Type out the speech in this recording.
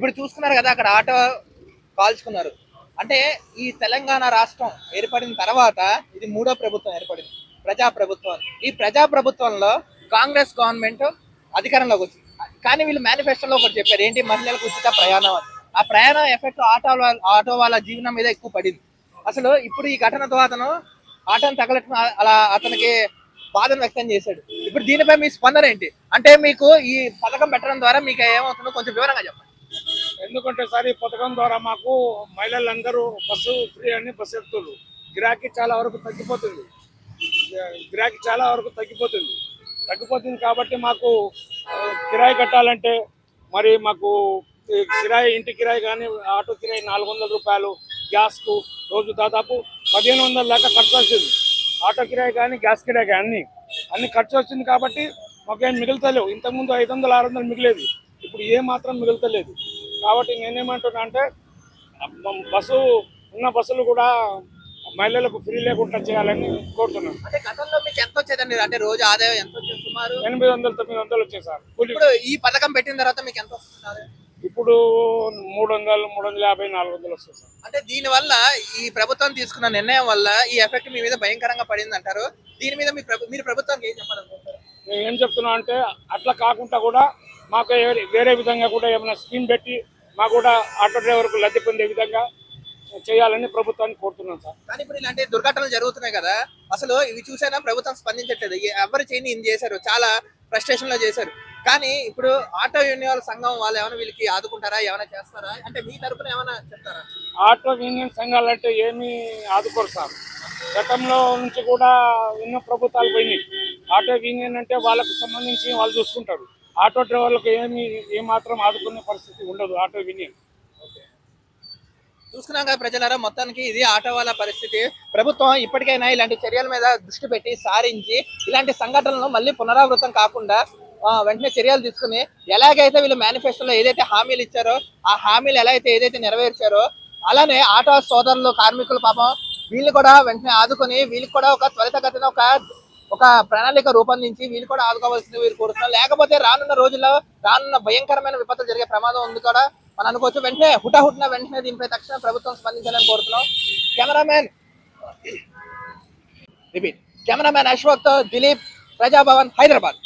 ఇప్పుడు చూసుకున్నారు కదా అక్కడ ఆటో కాల్చుకున్నారు. అంటే ఈ తెలంగాణ రాష్ట్రం ఏర్పడిన తర్వాత ఇది మూడో ప్రభుత్వం ఏర్పడింది ప్రజా ప్రభుత్వం ఈ ప్రజా ప్రభుత్వంలో కాంగ్రెస్ గవర్నమెంట్ అధికారంలోకి వచ్చింది. కానీ వీళ్ళు మేనిఫెస్టోలో ఒకటి చెప్పారు ఏంటి మహిళలకు ఉచిత ప్రయాణం అని. ఆ ప్రయాణం ఎఫెక్ట్ ఆటో వాళ్ళ ఆటో వాళ్ళ జీవనం మీద ఎక్కువ పడింది. అసలు ఇప్పుడు ఈ ఘటనతో అతను ఆటోని తగలటం అలా అతనికి బాధను వ్యక్తం చేశాడు. ఇప్పుడు దీనిపై మీ స్పందన ఏంటి? అంటే మీకు ఈ పథకం పెట్టడం ద్వారా మీకు ఏమవుతుందో కొంచెం వివరంగా చెప్పండి. ఎందుకంటే సార్ ఈ పథకం ద్వారా మాకు మహిళలందరూ బస్సు ఫ్రీ అని బస్సు ఎక్కుతున్నారు గిరాకీ చాలా వరకు తగ్గిపోతుంది. గిరాకీ చాలా వరకు తగ్గిపోతుంది. తగ్గిపోతుంది కాబట్టి మాకు కిరాయి కట్టాలంటే మరి మాకు కిరాయి ఇంటి కిరాయి కానీ ఆటో కిరాయి నాలుగు వందల రూపాయలు గ్యాస్కు రోజు దాదాపు పదిహేను వందల దాకా ఖర్చు వచ్చింది ఆటో కిరాయి కానీ గ్యాస్ కిరాయి కానీ అన్ని. అన్ని ఖర్చు వచ్చింది కాబట్టి మాకేం మిగులుతలేవు. ఇంతకుముందు ఐదు వందలు ఆరు వందలు మిగిలేదు. ఇప్పుడు ఏ మాత్రం మిగులుతలేదు. కాబట్టి నేనేమంటున్నా అంటే బస్సు ఉన్న బస్సులు కూడా మహిళలకు ఫ్రీ లేకుండా చేయాలని కోరుతున్నాను. అంటే గతంలో మీకు ఎంత వచ్చేదండి? అంటే రోజు ఆదాయం ఎంత వచ్చేది సుమారు? ఎనిమిది వందలు తొమ్మిది వందలు వచ్చాయి సార్ ఇప్పుడు ఈ పథకం పెట్టిన తర్వాత మీకు ఎంత వస్తుంది? ఇప్పుడు మూడు వందలు మూడు వందల యాభై నాలుగు వందలు వస్తాయి సార్. అంటే దీని వల్ల ఈ ప్రభుత్వం తీసుకున్న నిర్ణయం వల్ల ఈ ఎఫెక్ట్ మీ మీద భయంకరంగా పడింది అంటారు. దీని మీద మీ ప్రభు మీరు ప్రభుత్వానికి ఏం చెప్పాలనుకుంటారు నేను ఏం చెప్తున్నా అంటే అట్లా కాకుండా కూడా మాకు వేరే విధంగా కూడా ఏమైనా స్కీమ్ పెట్టి మాకు కూడా ఆటో డ్రైవర్కు లబ్ధి పొందే విధంగా చేయాలని ప్రభుత్వాన్ని కోరుతున్నాను సార్. కానీ ఇప్పుడు ఇలాంటి దుర్ఘటనలు జరుగుతున్నాయి కదా అసలు ఇవి చూసైనా ప్రభుత్వం స్పందించట్లేదు. ఎవరు చేయని ఇన్ని చేశారు? చాలా ఫ్రస్ట్రేషన్లో చేశారు. కానీ ఇప్పుడు ఆటో యూనియన్ సంఘం వాళ్ళు ఏమైనా వీళ్ళకి ఆదుకుంటారా? ఏమైనా చేస్తారా? అంటే మీ తరపున ఏమైనా చెప్తారా? ఆటో యూనియన్ సంఘాలు అంటే ఏమీ ఆదుకోరు సార్. గతంలో నుంచి కూడా ఎన్నో ప్రభుత్వాలు పోయినాయి. ఆటో యూనియన్ అంటే వాళ్ళకు సంబంధించి వాళ్ళు చూసుకుంటారు. ఆటో డ్రైవర్లకు ఏమి ఏమాత్రం ఆదుకునే పరిస్థితి ఉండదు ఆటో యూనియన్ చూసుకున్నాం కదా ప్రజలారా మొత్తానికి ఇది ఆటో వాళ్ళ పరిస్థితి. ప్రభుత్వం ఇప్పటికైనా ఇలాంటి చర్యల మీద దృష్టి పెట్టి సారించి ఇలాంటి సంఘటనలు మళ్ళీ పునరావృతం కాకుండా వెంటనే చర్యలు తీసుకుని ఎలాగైతే వీళ్ళు మేనిఫెస్టోలో ఏదైతే హామీలు ఇచ్చారో ఆ హామీలు ఎలా అయితే ఏదైతే నెరవేర్చారో అలానే ఆటో సోదరులు కార్మికులు పాపం వీళ్ళు కూడా వెంటనే ఆదుకొని వీళ్ళకి కూడా ఒక త్వరితగతిన ఒక ఒక ప్రణాళిక రూపొందించి వీళ్ళు కూడా ఆదుకోవాల్సింది వీరు కోరుతున్నారు. లేకపోతే రానున్న రోజుల్లో రానున్న భయంకరమైన విపత్తులు జరిగే ప్రమాదం ఉంది కూడా మనం అనుకోవచ్చు. వెంటనే హుటాహుట్న వెంటనే దీనిపై తక్షణ ప్రభుత్వం స్పందించాలని కోరుతున్నాం. Cameraman repeat. Cameraman Ashwak Dileep Praja Bhavan Hyderabad.